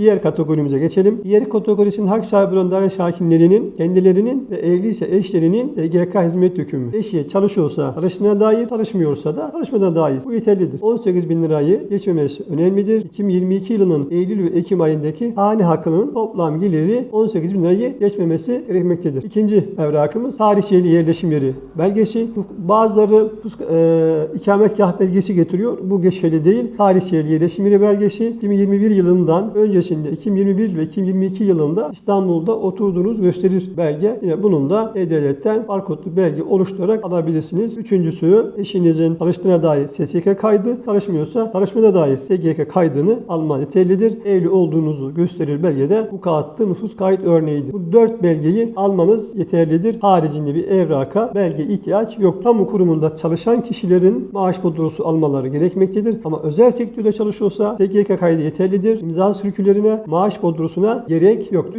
Diğer kategorimize geçelim. Diğer kategorisinin hak sahibi olan daire sakinlerinin kendilerinin ve evliyse eşlerinin EGK hizmet yükümü. Eşi çalışıyorsa çalıştığına dair, çalışmıyorsa da çalışmadan dair. Bu yeterlidir. 18 bin lirayı geçmemesi önemlidir. 2022 yılının Eylül ve Ekim ayındaki hane hakkının toplam geliri 18 bin lirayı geçmemesi gerekmektedir. İkinci evrakımız tarihçeli yerleşim yeri belgesi. Bazıları e, ikametgah belgesi getiriyor. Bu geçerli değil. Tarihçeli yerleşim yeri belgesi 2021 yılından öncesinde 2021 ve 2022 yılında İstanbul'da oturduğunuz gösterir belge. Yine bunun da E-Devlet'ten barkodlu belge oluşturarak alabilirsiniz. Üçüncüsü eşinizin çalıştığına dair SSK kaydı, çalışmıyorsa çalışmada dair SGK kaydını alman yeterlidir. Evli olduğunuzu gösterir belgede bu kağıtta nüfus kayıt örneğidir. Bu dört belgeyi almanız yeterlidir. Haricinde bir evraka belge ihtiyaç yok. Kamu kurumunda çalışan kişilerin maaş bodrosu almaları gerekmektedir. Ama özel sektörde çalışıyorsa SGK kaydı yeterlidir. İmza sürkülerine, maaş bodrosuna gerek yoktur.